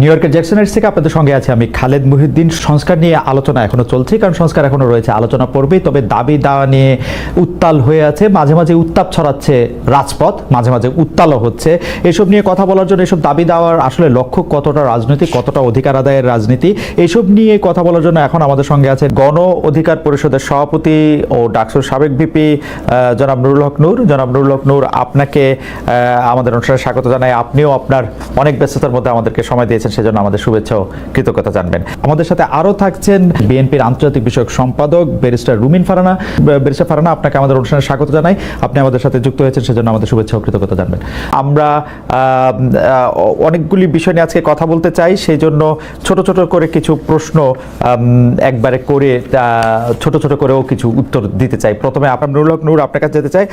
New ইয়র্কের জ্যাকসনের থেকে আপনাদের সঙ্গে আছে আমি খালেদ মুহিউদ্দিন। সংস্কার নিয়ে আলোচনা এখনও চলছে, কারণ সংস্কার এখনও রয়েছে, আলোচনা পড়বেই তবে দাবি দাওয়া নিয়ে উত্তাল হয়ে আছে, মাঝে মাঝে উত্তাপ ছড়াচ্ছে রাজপথ, মাঝে মাঝে উত্তালও হচ্ছে। এসব নিয়ে কথা বলার জন্য এসব দাবি দেওয়ার আসলে লক্ষ্য কতটা রাজনীতি কতটা অধিকার আদায়ের রাজনীতি? এসব নিয়ে কথা বলার জন্য এখন আমাদের সঙ্গে আছে গণ অধিকার পরিষদের সভাপতি ও ডাকসুর সাবেক ভিপি জনাব নুরুল হক নূর। জনাব নুরুল হক নূর, আপনাকে আমাদের অনুষ্ঠানে স্বাগত জানাই। আপনিও আপনার অনেক ব্যস্ততার মধ্যে আমাদেরকে সময় দিয়েছেন। সেজন্য আমাদের শুভেচ্ছা ও কৃতজ্ঞতা জানবেন। আমাদের সাথে আরও থাকছেন বিএনপির আন্তর্জাতিক বিষয়ক সম্পাদক ব্যারিস্টার রুমিন ফারানা। ব্যারিস্টার ফারানা, আপনাকে আমাদের অনুষ্ঠানে স্বাগত জানাই। আপনি আমাদের সাথে যুক্ত হয়েছেন, সেজন্য আমাদের শুভেচ্ছা ও কৃতজ্ঞতা জানবেন। আমরা অনেকগুলি বিষয় নিয়ে আজকে কথা বলতে চাই, সেই জন্য ছোট ছোট করে কিছু প্রশ্ন একবারে করে ছোট ছোট করেও কিছু উত্তর দিতে চাই। প্রথমে আপনার নুরুল হক নূর আপনার কাছে যেতে চাই।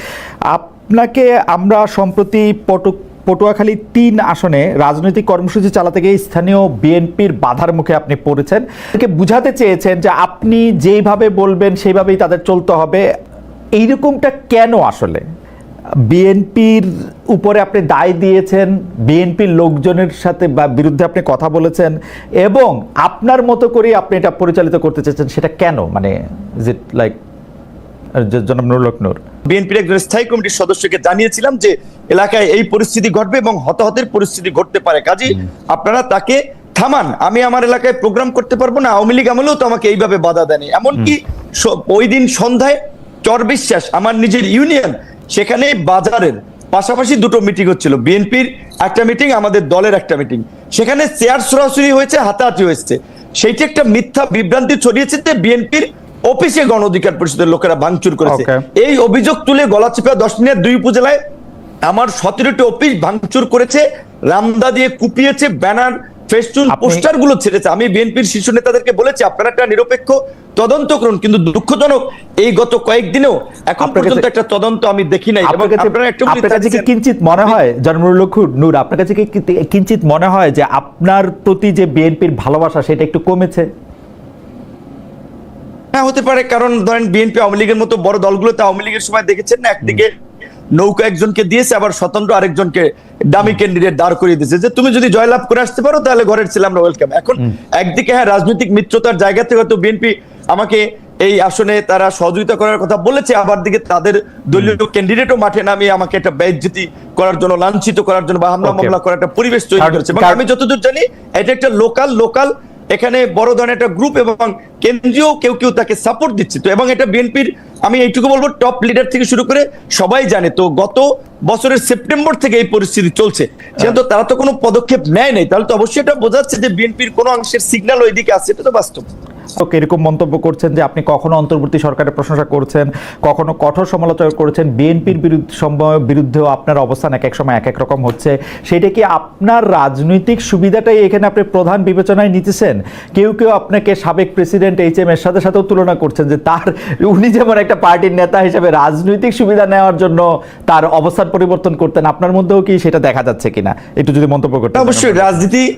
আপনাকে আমরা সম্প্রতি পটু পটুয়াখালী তিন আসনে রাজনৈতিক কর্মসূচি চালাতে গিয়ে স্থানীয় বিএনপির বাধার মুখে আপনি পড়েছেন। তাদেরকে বুঝাতে চেয়েছেন যে আপনি যেইভাবে বলবেন, সেইভাবেই তাদের চলতে হবে। এইরকমটা কেন আসলে? বিএনপির উপরে আপনি দায় দিয়েছেন, বিএনপির লোকজনের সাথে বা বিরুদ্ধে আপনি কথা বলেছেন, এবং আপনার মতো করেই আপনি এটা পরিচালিত করতে চেয়েছেন, সেটা কেন? মানে ইজ ইট লাইক জনাব নূর। বিএনপির একজন স্থায়ী কমিটির সদস্যকে জানিয়েছিলাম যে এলাকায় এই পরিস্থিতি ঘটবে এবং হতাহতের পরিস্থিতি ঘটতে পারে। কাজে আপনারা তাকে থামান। আমি আমার এলাকায় প্রোগ্রাম করতে পারব না। আওয়ামী লীগ আমলেও তো আমাকে এইভাবে বাধা দেয়নি। এমনকি ওই দিন সন্ধ্যায় চর বিশ্বাস আমার নিজের ইউনিয়ন সেখানে বাজারের পাশাপাশি দুটো মিটিং হচ্ছিল। বিএনপির একটা মিটিং আমাদের দলের একটা মিটিং সেখানে চেয়ার সরাসরি হয়েছে হাতাহাতি হয়েছে। সেইটি একটা মিথ্যা বিভ্রান্তি ছড়িয়েছে যে বিএনপির অফিসে গণ অধিকার পরিষদের লোকেরা ভাঙচুর করেছে। এই অভিযোগ তুলে গলাচিপা দশ মিনিট দুই উপজেলায় আমার সতেরোটি অফিস ভাঙচুর করেছে রামদা দিয়ে কুপিয়েছে ব্যানার ফেস্টুন পোস্টারগুলো ছেড়েছে। আমি বিএনপির শীর্ষ নেতাদেরকে বলেছি আপনারা একটা নিরপেক্ষ তদন্ত করুন। কিন্তু দুঃখজনক এই গত কয়েকদিনেও এখন পর্যন্ত একটা তদন্ত আমি দেখি নাই। এবং আপনার কাছে আপনারা একটা আপনার কাছে কি কিঞ্চিত মনে হয় নূর আপনার কাছে কি- কিঞ্চিত মনে হয় যে আপনার প্রতি যে বিএনপির ভালোবাসা সেটা একটু কমেছে? হ্যাঁ হতে পারে। কারণ ধরেন বিএনপি আওয়ামী লীগের মতো বড় দলগুলোতে আওয়ামী লীগের সময় দেখেছেন না একদিকে নৌকা একজনকে দিয়েছে আবার স্বতন্ত্র আরেকজনকে দামি ক্যান্ডিডেট দাঁড় করিয়ে দিয়েছে। যে তুমি যদি জয়লাভ করে আসতে পারো তাহলে ঘরের ছিল আমরা ওয়েলকাম এখন একদিকে হ্যাঁ রাজনৈতিক মিত্রতার জায়গা থেকে হয়তো বিএনপি আমাকে এই আসনে তারা সহযোগিতা করার কথা বলেছে আবার দিকে তাদের দলীয় ক্যান্ডিডেটও মাঠে নামিয়ে আমাকে একটা ব্যয়জ্যোতি করার জন্য লাঞ্ছিত করার জন্য বা হামলা মামলা করার একটা পরিবেশ তৈরি করেছে। আমি যতদূর জানি এটা একটা লোকাল লোকাল এখানে বড় ধরনের একটা গ্রুপ এবং কেন্দ্রীয় কেউ কেউ তাকে সাপোর্ট দিচ্ছে। তো এবং এটা বিএনপির আমি এইটুকু বলব টপ লিডার থেকে শুরু করে সবাই জানে। তো গত বছরের সেপ্টেম্বর থেকে এই পরিস্থিতি চলছে। যেহেতু তারা তো কোনো পদক্ষেপ নেয় নাই, তাহলে তো অবশ্যই এটা বোঝাচ্ছে যে বিএনপির কোনো অংশের সিগন্যাল ওইদিকে আসছে, এটা তো বাস্তব। এরকম মন্তব্য করছেন যে আপনি কখনো অন্তর্বর্তী সরকারের প্রশংসা করছেন কখনো কঠোর সমালোচনা করেছেন বিএনপির বিরুদ্ধে বিরুদ্ধেও আপনার অবস্থান এক এক সময় এক এক রকম হচ্ছে। সেটা কি আপনার রাজনৈতিক সুবিধাটাই এখানে আপনি প্রধান বিবেচনায় নিতেছেন? কেউ কেউ আপনাকে সাবেক প্রেসিডেন্ট এইচ এম এর সাথে সাথেও তুলনা করছেন যে তার উনি যেমন একটা পার্টির নেতা হিসেবে রাজনৈতিক সুবিধা নেওয়ার জন্য তার অবস্থান পরিবর্তন করতেন আপনার মধ্যেও কি সেটা দেখা যাচ্ছে কিনা? একটু যদি মন্তব্য করতে অবশ্যই রাজনীতি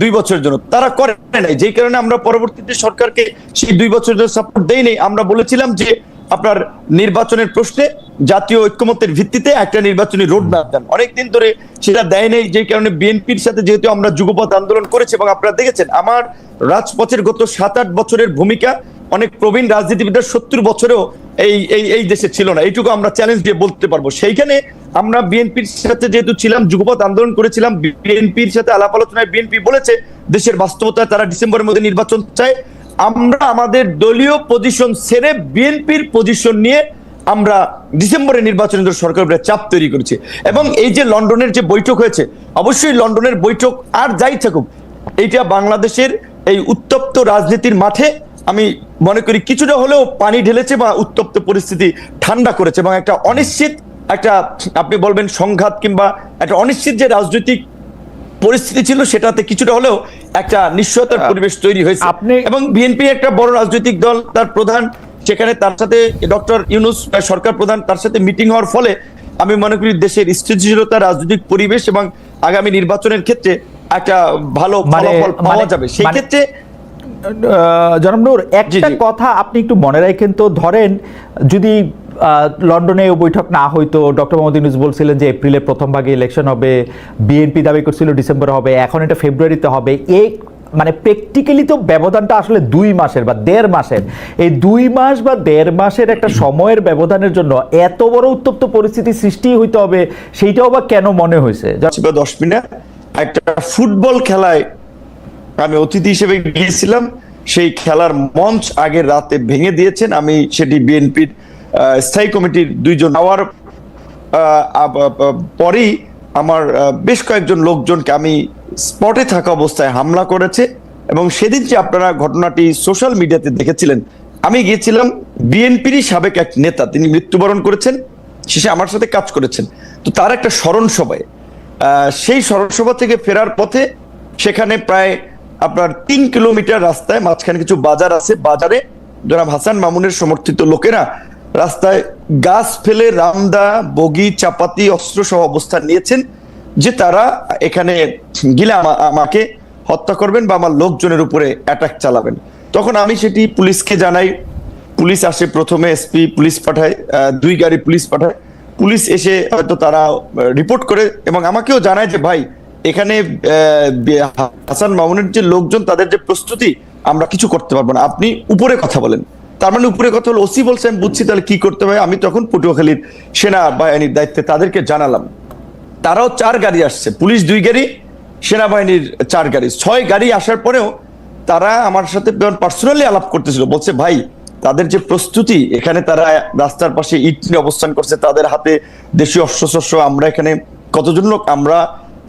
দুই বছরের জন্য। তারা করে নাই। যেই কারণে আমরা পরবর্তীতে সরকারকে সেই দুই বছরের জন্য সাপোর্ট দেই নাই। আমরা বলেছিলাম যে আপনার নির্বাচনের প্রশ্নে জাতীয় ঐক্যমতের ভিত্তিতে একটা নির্বাচনী রোড ম্যাপ দেন। অনেকদিন ধরে সেটা দেয় নেই যে কারণে বিএনপির সাথে যেহেতু আমরা যুগপথ আন্দোলন করেছি এবং আপনারা দেখেছেন, আমার রাজপথের গত সাত আট বছরের ভূমিকা অনেক প্রবীণ রাজনীতিবিদরা সত্তর বছরেও এই এই এই দেশে ছিল না। এইটুকু আমরা চ্যালেঞ্জ দিয়ে বলতে পারব। সেইখানে আমরা বিএনপির সাথে যেহেতু ছিলাম যুগপথ আন্দোলন করেছিলাম, বিএনপির সাথে আলাপ আলোচনায় বিএনপি বলেছে, দেশের বাস্তবতায় তারা ডিসেম্বরের মধ্যে নির্বাচন চায়। আমরা আমাদের দলীয় পজিশন ছেড়ে বিএনপির পজিশন নিয়ে আমরা ডিসেম্বরে নির্বাচনের জন্য সরকারের উপরে চাপ তৈরি করেছি। এবং এই যে লন্ডনের যে বৈঠক হয়েছে, অবশ্যই লন্ডনের বৈঠক আর যাই থাকুক, এইটা বাংলাদেশের এই উত্তপ্ত রাজনীতির মাঠে আমি মনে করি কিছুটা হলেও পানি ঢেলেছে বা উত্তপ্ত পরিস্থিতি ঠান্ডা করেছে এবং একটা অনিশ্চিত একটা আপনি বলবেন সংঘাত কিংবা একটা অনিশ্চিত যে রাজনৈতিক পরিস্থিতি ছিল সেটাতে কিছুটা হলেও একটা নিশ্চয়তার পরিবেশ তৈরি হয়েছে। আপনি- এবং বিএনপি একটা বড় রাজনৈতিক দল তার প্রধান সেখানে তার সাথে ডক্টর ইউনুস সরকার প্রধান তার সাথে মিটিং হওয়ার ফলে আমি মনে করি দেশের স্থিতিশীলতা রাজনৈতিক পরিবেশ এবং আগামী নির্বাচনের ক্ষেত্রে একটা ভালো মানে- ফলাফল পাওয়া মানে- যাবে। সেই মানে- ক্ষেত্রে আহ, একটা কথা আপনি একটু মনে রাখেন তো ধরেন যদি লন্ডনে ওই বৈঠক না হইতো ডক্টর মোহাম্মদ ইউনুস বলছিলেন যে এপ্রিলের প্রথম ভাগে ইলেকশন হবে বিএনপি দাবি করছিল ডিসেম্বরে হবে এখন এটা ফেব্রুয়ারিতে হবে এই মানে প্র্যাকটিক্যালি তো ব্যবধানটা আসলে দুই মাসের বা দেড় মাসের। এই দুই মাস বা দেড় মাসের একটা সময়ের ব্যবধানের জন্য এত বড় উত্তপ্ত পরিস্থিতি সৃষ্টি হইতে হবে সেইটাও বা কেন মনে হয়েছে দশ মিনিট একটা ফুটবল খেলায় আমি অতিথি হিসেবে গিয়েছিলাম। সেই খেলার মঞ্চ আগের রাতে ভেঙে দিয়েছেন। আমি সেটি বিএনপির স্থায়ী কমিটির দুইজন আওয়ার পরেই আমার বেশ কয়েকজন লোকজনকে আমি স্পটে থাকা অবস্থায় হামলা করেছে এবং সেদিন যে আপনারা ঘটনাটি সোশ্যাল মিডিয়াতে দেখেছিলেন, আমি গিয়েছিলাম বিএনপিরই সাবেক এক নেতা, তিনি মৃত্যুবরণ করেছেন, শেষে আমার সাথে কাজ করেছেন। তো তার একটা স্মরণ সভায় সেই স্মরণ সভা থেকে ফেরার পথে সেখানে প্রায় আপনার তিন কিলোমিটার রাস্তায় মাঝখানে কিছু বাজার আছে। বাজারে জনাব হাসান মামুনের সমর্থিত লোকেরা রাস্তায় গাছ ফেলে রামদা, বগি, চাপাতি, অস্ত্র সহ অবস্থান নিয়েছেন যে তারা এখানে গিলে আমা- আমাকে হত্যা করবেন বা আমার লোকজনের উপরে অ্যাটাক চালাবেন। তখন আমি সেটি পুলিশকে জানাই। পুলিশ আসে প্রথমে এসপি পুলিশ পাঠায় দুই গাড়ি পুলিশ পাঠায়। পুলিশ এসে হয়তো তারা রিপোর্ট করে এবং আমাকেও জানায় যে, ভাই এখানে হাসান মামুনের যে লোকজন, তাদের যে প্রস্তুতি, আমরা কিছু করতে পারব না। আপনি উপরে কথা বলেন। তার মানে উপরে কথা হলো, ওসি বলছেন, বুঝছি, তাহলে কি করতে হবে? আমি তখন পটুয়াখালীর সেনা বাহিনীর দায়িত্বে তাদেরকে জানালাম। তারাও চার গাড়ি আসছে। পুলিশ দুই গাড়ি, সেনাবাহিনীর চার গাড়ি। ছয় গাড়ি আসার পরেও তারা আমার সাথে পার্সোনালি আলাপ করতেছিল, বলছে, ভাই, তাদের যে প্রস্তুতি, এখানে তারা রাস্তার পাশে ইট নিয়ে অবস্থান করছে। তাদের হাতে দেশীয় অস্ত্রশস্ত্র, আমরা এখানে কতজন লোক, আমরা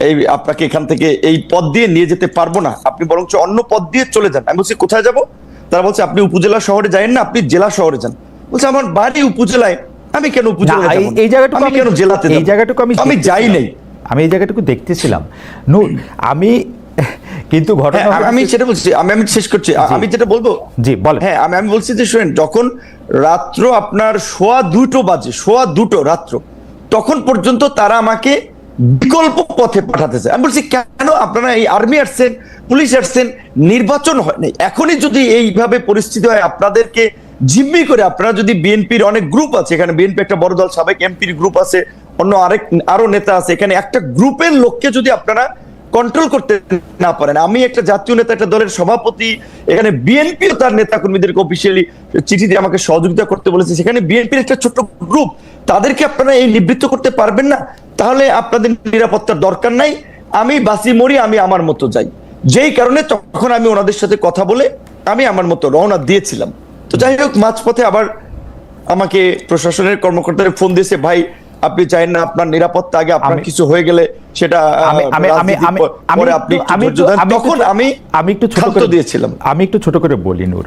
এই আপনাকে এখান থেকে এই পথ দিয়ে নিয়ে যেতে পারব না। আপনি বরঞ্চ অন্য পদ দিয়ে চলে যান। আমি বলছি কোথায় যাব? তারা বলছে আপনি উপজেলা শহরে যায়েন না আপনি জেলা শহরে যান। বলছে আমার বাড়ি উপজেলায়। আমি কেন উপজেলায় না, এই-? জায়গাটুকু আমি কেন জেলাতে এই জায়গাটুকু আমি আমি যাই নাই। আমি এই জায়গাটুকু দেখতেছিলাম। নূর আমি কিন্তু ঘটনা হ্যাঁ, আমি- আমি সেটা বলছি আমি আমি শেষ করছি। আমি যেটা বলব জি, বলেন। হ্যাঁ আমি আমি বলছি যে শুনেন যখন রাত্র আপনার সোয়া দুটো বাজে সোয়া দুটো রাত্র তখন পর্যন্ত তারা আমাকে বিকল্প পথে পাঠাতেছে আমি বলছি, কেন আপনারা এই আর্মি আসছেন, পুলিশ আসছেন, নির্বাচন হয় নাই? এখনই যদি এইভাবে পরিস্থিতি হয়, আপনাদেরকে জিম্মি করে আপনারা যদি বিএনপির অনেক গ্রুপ আছে, এখানে বিএনপি একটা বড় দল, সাবেক এমপির গ্রুপ আছে, অন্য আরেক, আরও নেতা আছে, এখানে একটা গ্রুপের লোককে যদি আপনারা কন্ট্রোল করতে না পারেন, আমি একটা জাতীয় নেতা, একটা দলের সভাপতি, এখানে বিএনপিও তার নেতা কর্মীদেরকে অফিসিয়ালি চিঠি দিয়ে আমাকে সহযোগিতা করতে বলেছে, সেখানে বিএনপির একটা ছোট্ট গ্রুপ তাদেরকে আপনারা এই নিবৃত্ত করতে পারবেন না তাহলে আপনাদের নিরাপত্তার দরকার নাই। আমি বাসি মরি আমি আমার মতো যাই। যেই কারণে তখন আমি ওনাদের সাথে কথা বলে আমি আমার মতো রওনা দিয়েছিলাম। তো যাই হোক মাঝপথে আবার আমাকে প্রশাসনের কর্মকর্তাদের ফোন দিয়েছে ভাই আপনি চাইেন না আপনার নিরাপত্তা আগে আপনার কিছু হয়ে গেলে সেটা আমি আমি আমি আমি আমি আমি একটু ছোট করে দিয়েছিলাম। আমি একটু ছোট করে বলি নূর।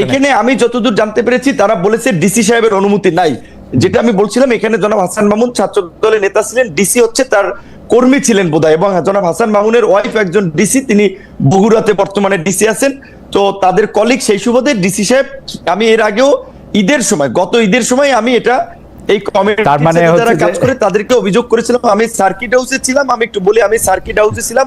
এখানে আমি যতদূর জানতে পেরেছি তারা বলেছে ডিসি সাহেবের অনুমতি নাই। যেটা আমি বলছিলাম এখানে জনাব হাসান মামুন ছাত্র দলের নেতা ছিলেন ডিসি হচ্ছে তার কর্মী ছিলেন বোধহয় এবং জনাব হাসান মামুনের ওয়াইফ একজন ডিসি তিনি বগুড়াতে বর্তমানে ডিসি আছেন। তো তাদের কলিগ সেই সুবাদে ডিসি সাহেব আমি এর আগেও ঈদের সময় গত ঈদের সময় আমি এটা এই কমিটির তার মানে যারা কাজ করে তাদেরকে অভিযোগ করেছিলাম আমি সার্কিট হাউসে ছিলাম আমি একটু বলি আমি সার্কিট হাউসে ছিলাম।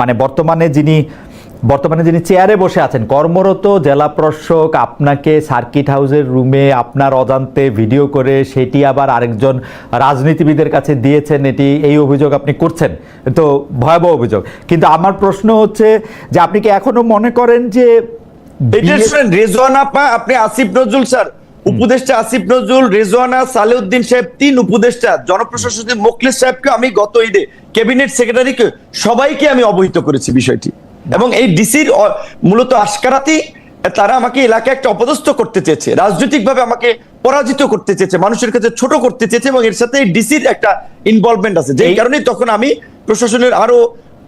মানে বর্তমানে যিনি বর্তমানে যিনি চেয়ারে বসে আছেন কর্মরত জেলা প্রশাসক আপনাকে সার্কিট হাউসের রুমে আপনার অজান্তে ভিডিও করে সেটি আবার আরেকজন রাজনীতিবিদের কাছে দিয়েছেন এটি এই অভিযোগ আপনি করছেন। তো ভয়াবহ অভিযোগ। কিন্তু আমার প্রশ্ন হচ্ছে যে আপনি কি এখনও মনে করেন যে আপনি আসিফ নজরুল স্যার উপদেষ্টা আসিফ নজরুল রেজওয়ানা সালেউদ্দিন সাহেব তিন উপদেষ্টা। জনপ্রশাসন সচিব মোখলেস সাহেবকে আমি গত ঈদে ক্যাবিনেট সেক্রেটারিকে সবাইকে আমি অবহিত করেছি বিষয়টি। এবং এই ডিসির মূলত আশকারাতেই তারা আমাকে এলাকায় একটা অপদস্থ করতে চেয়েছে রাজনৈতিকভাবে আমাকে পরাজিত করতে চেয়েছে মানুষের কাছে ছোট করতে চেয়েছে এবং এর সাথে ডিসির একটা ইনভলভমেন্ট আছে। যেই এই- কারণে তখন আমি প্রশাসনের আরও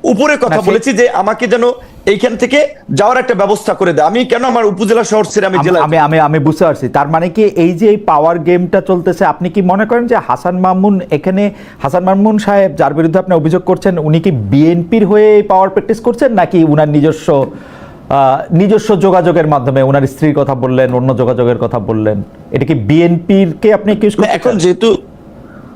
উপরে কথা বলেছি যে আমাকে যেন এইখান থেকে যাওয়ার একটা ব্যবস্থা করে দেয়। আমি কেন আমার উপজেলা শহর ছেড়ে আমি আম- জেলায় আমি আমি আমি বুঝতে পারছি। তার মানে কি এই যে এই পাওয়ার গেমটা চলতেছে আপনি কি মনে করেন যে হাসান মামুন এখানে হাসান মামুন সাহেব যার বিরুদ্ধে আপনি অভিযোগ করছেন উনি কি বিএনপির হয়ে এই পাওয়ার প্র্যাকটিস করছেন নাকি উনার নিজস্ব নিজস্ব যোগাযোগের মাধ্যমে উনার স্ত্রীর কথা বললেন অন্য যোগাযোগের কথা বললেন? এটা কি বিএনপির কে আপনি এখন যেহেতু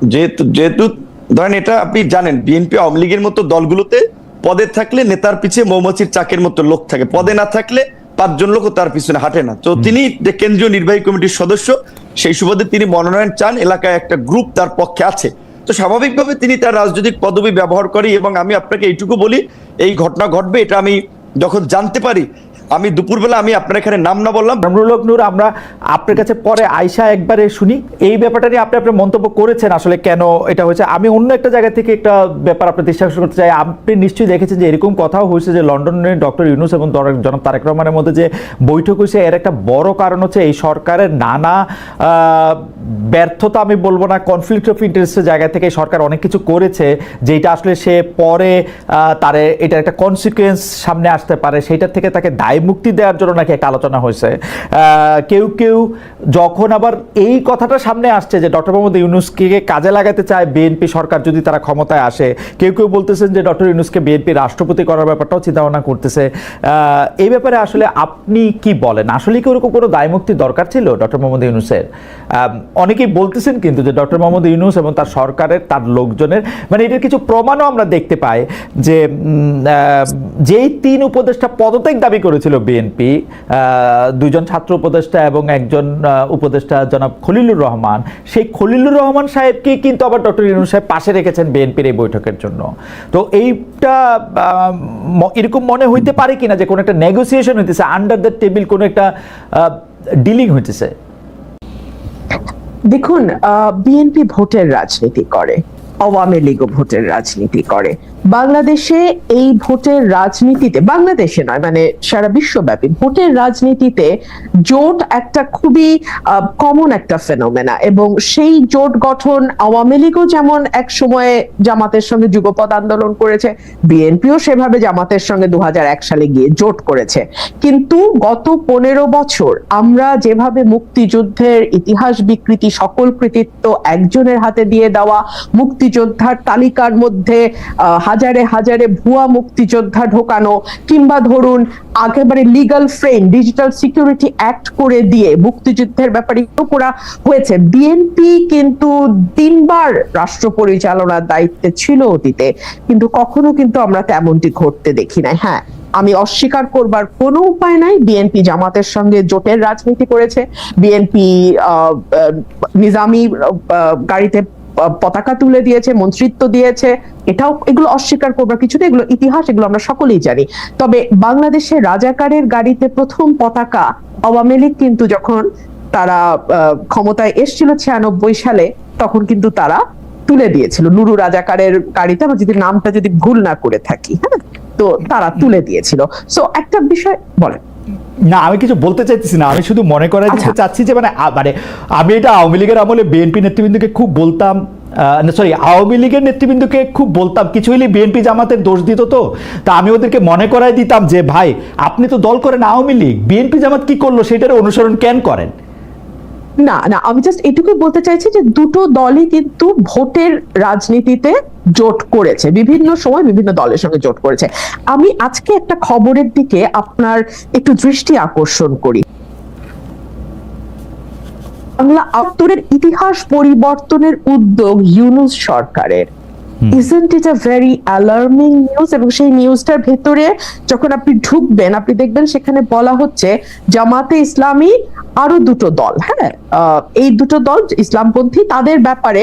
যেহেতু যেহেতু ধরেন এটা আপনি জানেন বিএনপি আওয়ামী লীগের মতো দলগুলোতে পদে থাকলে নেতার পিছিয়ে মৌমাছির চাকের মতো লোক থাকে। পদে না থাকলে পাঁচজন লোকও তার পিছনে হাঁটে না। তো তিনি যে কেন্দ্রীয় নির্বাহী কমিটির সদস্য সেই সুবাদে তিনি মনোনয়ন চান এলাকায় একটা গ্রুপ তার পক্ষে আছে। তো স্বাভাবিকভাবে তিনি তার রাজনৈতিক পদবি ব্যবহার করি এবং আমি আপনাকে এইটুকু বলি এই ঘটনা ঘটবে এটা আমি যখন জানতে পারি আমি দুপুরবেলা আমি আপনার এখানে নাম না বললাম। কামরুল নূর, আমরা আপনার কাছে পরে আয়সা একবারে শুনি। এই ব্যাপারটা নিয়ে আপনি আপনার মন্তব্য করেছেন আসলে কেন এটা হয়েছে? আমি অন্য একটা জায়গা থেকে একটা ব্যাপার আপনার দৃষ্টি করতে চাই। আপনি নিশ্চয়ই দেখেছেন যে এরকম কথাও হয়েছে যে লন্ডনে ডক্টর ইউনুস এবং জনাব তারেক রহমানের মধ্যে যে বৈঠক হয়েছে, এর একটা বড় কারণ হচ্ছে এই সরকারের নানা ব্যর্থতা আমি বলব না কনফ্লিক্ট অফ ইন্টারেস্টের জায়গা থেকে সরকার অনেক কিছু করেছে, যেটা আসলে সে পরে তার এটার একটা কনসিকুয়েন্স সামনে আসতে পারে, সেইটার থেকে তাকে দায় মুক্তি দেওয়ার জন্য নাকি একটা আলোচনা হয়েছে। কেউ কেউ যখন আবার এই কথাটা সামনে আসছে যে ডক্টর মোহাম্মদ ইউনুসকে কাজে লাগাতে চায় বিএনপি সরকার যদি তারা ক্ষমতায় আসে, কেউ কেউ বলতেছেন যে ডক্টর ইউনুসকে বিএনপি রাষ্ট্রপতি করার ব্যাপারটাও চিন্তা ভাবনা করতেছে এই ব্যাপারে আসলে আপনি কি বলেন? আসলে কি ওরকম কোনো দায় মুক্তির দরকার ছিল ডক্টর মোহাম্মদ ইউনুসের? অনেকেই বলতেছেন কিন্তু যে ডক্টর মোহাম্মদ ইউনুস এবং তার সরকারের, তার লোকজনের মানে এটার কিছু প্রমাণও আমরা দেখতে পাই যে যেই তিন উপদেষ্টা পদত্যাগ দাবি করেছিল বিএনপি দুজন ছাত্র উপদেষ্টা এবং একজন উপদেষ্টা জনাব খলিলুর রহমান। সেই খলিলুর রহমান সাহেবকে কিন্তু আবার ডক্টর ইউনুস সাহেব পাশে রেখেছেন বিএনপির এই বৈঠকের জন্য। তো এইটা এরকম মনে হইতে পারে কিনা যে কোনো একটা নেগোসিয়েশন হইতেছে আন্ডার দ্য টেবিল কোনো একটা ডিলিং হইতেছে? দেখুন বিএনপি ভোটের রাজনীতি করে, আওয়ামী লীগও ভোটের রাজনীতি করে। বাংলাদেশে এই ভোটের রাজনীতিতে, বাংলাদেশে নয় মানে সারা বিশ্বব্যাপী ভোটের রাজনীতিতে জোট একটা খুবই কমন একটা ফেনোমেনা এবং সেই জোট গঠন আওয়ামী লীগও যেমন এক সময়ে জামাতের সঙ্গে যুগপৎ আন্দোলন করেছে, বিএনপিও সেভাবে জামাতের সঙ্গে দু হাজার এক সালে গিয়ে জোট করেছে। কিন্তু গত পনেরো বছর আমরা যেভাবে মুক্তিযুদ্ধের ইতিহাস বিকৃতি, সকল কৃতিত্ব একজনের হাতে দিয়ে দেওয়া, মুক্তিযোদ্ধার তালিকার মধ্যে হাজারে হাজারে ভুয়া মুক্তিযোদ্ধা ঢোকানো কিংবা ধরুন একেবারে legal frame digital security act করে দিয়ে মুক্তিযুদ্ধের ব্যাপারে করা হয়েছে। বিএনপি কিন্তু তিনবার রাষ্ট্র পরিচালনার দায়িত্বে ছিল অতীতে, কিন্তু কখনো কিন্তু আমরা তেমনটি ঘটতে দেখি না হ্যাঁ আমি অস্বীকার করবার কোনো উপায় নাই। বিএনপি জামাতের সঙ্গে জোটের রাজনীতি করেছে। বিএনপি নিজামি গাড়িতে পতাকা তুলে দিয়েছে, মন্ত্রিত্ব দিয়েছে। এটাও এগুলো অস্বীকার করবার কিছু নেই এগুলো ইতিহাস, এগুলো আমরা সকলেই জানি। তবে বাংলাদেশের রাজাকারের গাড়িতে প্রথম পতাকা আওয়ামী লীগ কিন্তু যখন তারা ক্ষমতায় এসেছিল ছিয়ানব্বই সালে, তখন কিন্তু তারা তুলে দিয়েছিল। নুরু রাজাকারের গাড়িতে আমার যদি নামটা যদি ভুল না করে থাকি হ্যাঁ? তো তারা তুলে দিয়েছিল। সো একটা বিষয় বলেন। না আমি কিছু বলতে চাইতেছি না আমি শুধু মনে করাই দিতে আচ্ছা। চাচ্ছি যে মানে মানে আমি এটা আওয়ামী লীগের আমলে বিএনপি নেতৃবৃন্দকে খুব বলতাম সরি আওয়ামী লীগের নেতৃবৃন্দকে খুব বলতাম। কিছু হইলে বিএনপি জামাতের দোষ দিত তো। তা আমি ওদেরকে মনে করাই দিতাম যে ভাই আপনি তো দল করেন আওয়ামী লীগ বিএনপি জামাত কি করল সেটার অনুসরণ কেন করেন? না না, আমি জাস্ট এটুকুই বলতে চাইছি যে দুটো দলই কিন্তু ভোটের রাজনীতিতে জোট করেছে, বিভিন্ন সময় বিভিন্ন দলের সঙ্গে জোট করেছে। আমি আজকে একটা খবরের দিকে আপনার একটু দৃষ্টি আকর্ষণ করি। বাংলা আত্মরের ইতিহাস পরিবর্তনের উদ্যোগ ইউনুস সরকারের। Isn't it a very alarming news এবং সেই নিউজটার ভেতরে যখন আপনি ঢুকবেন, আপনি দেখবেন সেখানে বলা হচ্ছে, জামাতে ইসলামী আরও দুটো দল হ্যাঁ? এই দুটো দল, ইসলামপন্থী, তাদের ব্যাপারে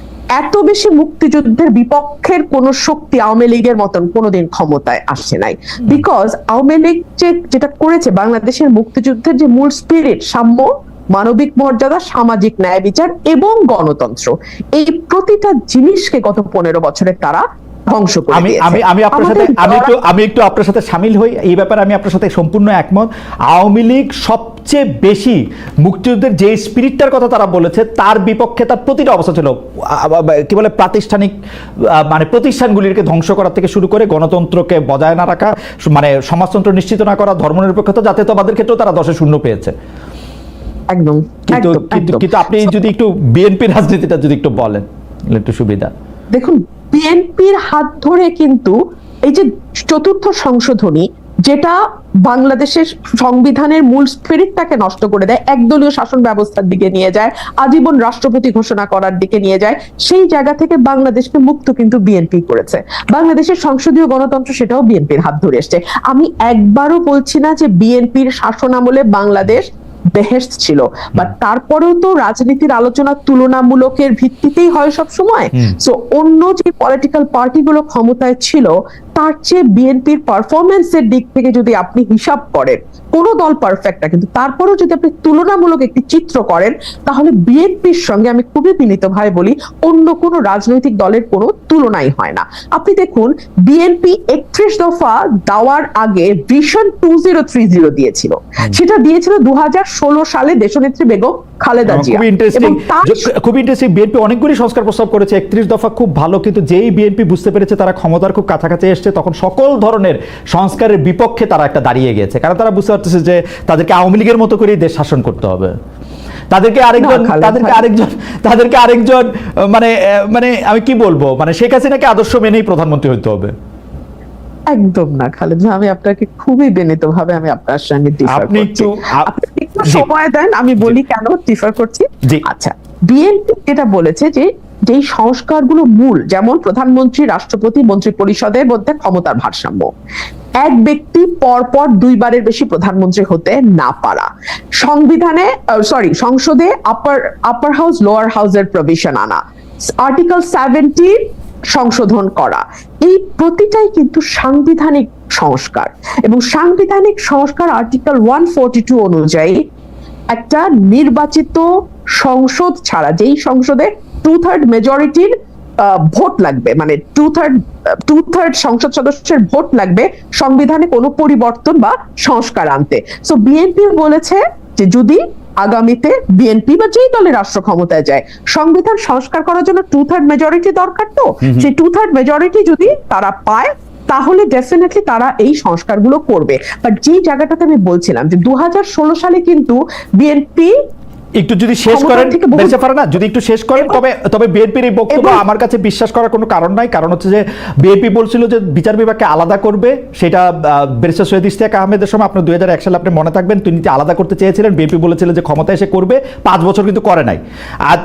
এত বেশি মুক্তিযুদ্ধের বিপক্ষের কোন শক্তি আওয়ামী লীগের মতন কোনোদিন ক্ষমতায় আসে নাই। বিকজ আওয়ামী লীগ যে যেটা করেছে বাংলাদেশের মুক্তিযুদ্ধের যে মূল স্পিরিট সাম্য মানবিক মর্যাদা সামাজিক ন্যায় বিচার এবং গণতন্ত্র এই প্রতিটা জিনিসকে গত পনেরো বছরে তারা ধ্বংস করে আমি আমি আমি আপনার সাথে আমি একটু আমি একটু আপনার সাথে সামিল হই। এই ব্যাপারে আমি আপনার সাথে সম্পূর্ণ একমত। আওয়ামী লীগ সবচেয়ে বেশি মুক্তিযুদ্ধের যে স্পিরিটটার কথা তারা বলেছে তার বিপক্ষে তার প্রতিটা অবস্থা ছিল কি বলে প্রাতিষ্ঠানিক মানে প্রতিষ্ঠানগুলিকে ধ্বংস করা থেকে শুরু করে গণতন্ত্রকে বজায় না রাখা মানে সমাজতন্ত্র নিশ্চিত না করা ধর্মনিরপেক্ষতা জাতীয়তাবাদের ক্ষেত্রেও তারা দশে শূন্য পেয়েছে। একদম কিন্তু কিন্তু আপনি যদি একটু বিএনপি রাজনীতিটা যদি একটু বলেন একটু সুবিধা। দেখুন বিএনপির হাত ধরে কিন্তু এই যে চতুর্থ সংশোধনী, যেটা বাংলাদেশের সংবিধানের মূল স্পিরিটটাকে নষ্ট করে দেয়, একদলীয় শাসন ব্যবস্থার দিকে নিয়ে যায়, আজীবন রাষ্ট্রপতি ঘোষণা করার দিকে নিয়ে যায়, সেই জায়গা থেকে বাংলাদেশকে মুক্ত কিন্তু বিএনপি করেছে। বাংলাদেশের সংসদীয় গণতন্ত্র সেটাও বিএনপির হাত ধরে এসছে। আমি একবারও বলছি না যে বিএনপির শাসন আমলে বাংলাদেশ বেহেস্ট ছিল। বাট তারপরেও তো রাজনীতির আলোচনা তুলনামূলকের ভিত্তিতেই হয় সব সময় সো অন্য যে পলিটিক্যাল পার্টিগুলো ক্ষমতায় ছিল তার চেয়ে বিএনপির পারফরমেন্সের দিক থেকে যদি আপনি হিসাব করেন কোন দল পারফেক্ট না কিন্তু তারপরেও যদি আপনি তুলনামূলক একটি চিত্র করেন তাহলে বিএনপির সঙ্গে আমি খুবই বিনীতভাবে বলি অন্য কোনো রাজনৈতিক দলের কোনো তুলনাই হয় না। আপনি দেখুন বিএনপি একত্রিশ দফা দেওয়ার আগে vision two zero three zero দিয়েছিল। সেটা দিয়েছিল দু হাজার ষোলো সালে দেশনেত্রী বেগম খালেদা জিয়া। খুব ইন্টারেস্টিং খুব ইন্টারেস্টিং বিএনপি অনেকগুলি সংস্কার প্রস্তাব করেছে একত্রিশ দফা খুব ভালো কিন্তু যেই বিএনপি বুঝতে পেরেছে তারা ক্ষমতার খুব কাছাকাছি এসছে তখন সকল ধরনের সংস্কারের বিপক্ষে তারা একটা দাঁড়িয়ে গেছে কারণ তারা বুঝতে পারতেছে যে তাদেরকে আওয়ামী লীগের মতো করেই দেশ শাসন করতে হবে। তাদেরকে আরেকজন তাদেরকে আরেকজন তাদেরকে আরেকজন মানে মানে আমি কি বলব? মানে শেখ হাসিনাকে আদর্শ মেনেই প্রধানমন্ত্রী হতে হবে। একদম না খালেদ আমি আপনাকে খুবই বিনীত ভাবে আমি আপনার সঙ্গে আপনি একটু- সময় দেন আমি বলি কেন ডিফার করছি? জি। আচ্ছা বিএনপি যেটা বলেছে যে যেই সংস্কারগুলো মূল, যেমন প্রধানমন্ত্রী, রাষ্ট্রপতি মন্ত্রী পরিষদের মধ্যে ক্ষমতার ভারসাম্য। এক ব্যক্তি পরপর দুইবারের বেশি প্রধানমন্ত্রী হতে না পারা। সংবিধানে সরি সংসদে আপার আপার হাউস লোয়ার হাউসের প্রভিশন আনা। আর্টিকেল সেভেন্টি সংশোধন করা। এই প্রতিটাই কিন্তু সাংবিধানিক সংস্কার। এবং সাংবিধানিক সংস্কার আর্টিকেল ওয়ান টু অনুযায়ী একটা নির্বাচিত সংসদ ছাড়া, যেই সংসদে টু থার্ড মেজরিটির ভোট লাগবে। মানে টু থার্ড টু থার্ড সংসদ সদস্যের ভোট লাগবে সংবিধানে কোনো পরিবর্তন বা সংস্কার আনতে। সো বিএনপি বলেছে যে যদি আগামীতে বিএনপি বা যেই দলের রাষ্ট্র ক্ষমতায় যায় সংবিধান সংস্কার করার জন্য টু থার্ড মেজরিটি দরকার তো? সেই টু থার্ড মেজরিটি যদি তারা পায় তাহলে ডেফিনেটলি তারা এই সংস্কারগুলো করবে। বাট যে জায়গাটাতে আমি বলছিলাম যে দু হাজার ষোলো সালে কিন্তু বিএনপি একটু যদি শেষ করেন বেঁচে পারে না। যদি একটু শেষ করেন তবে তবে বিএনপির এই বক্তব্য আমার কাছে বিশ্বাস করার কোনো কারণ নাই। কারণ হচ্ছে যে বিএনপি বলছিল যে বিচার বিভাগকে আলাদা করবে। সেটা ব্যারিস্টার সৈয়দ ইশতিয়াক আহমেদের সময় আপনার দুই হাজার এক সালে আপনি মনে থাকবেন তিনি আলাদা করতে চেয়েছিলেন বিএনপি বলেছিল যে ক্ষমতা এসে করবে। পাঁচ বছর কিন্তু করে নাই। আর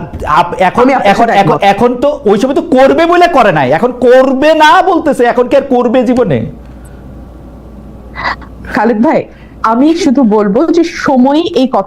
এখন এখন এখন তো ওই সময় তো করবে বলে করে নাই। এখন করবে না বলতেছে এখন কি আর করবে জীবনে? খালেদ ভাই আমি শুধু বলব যে সময় এই কথা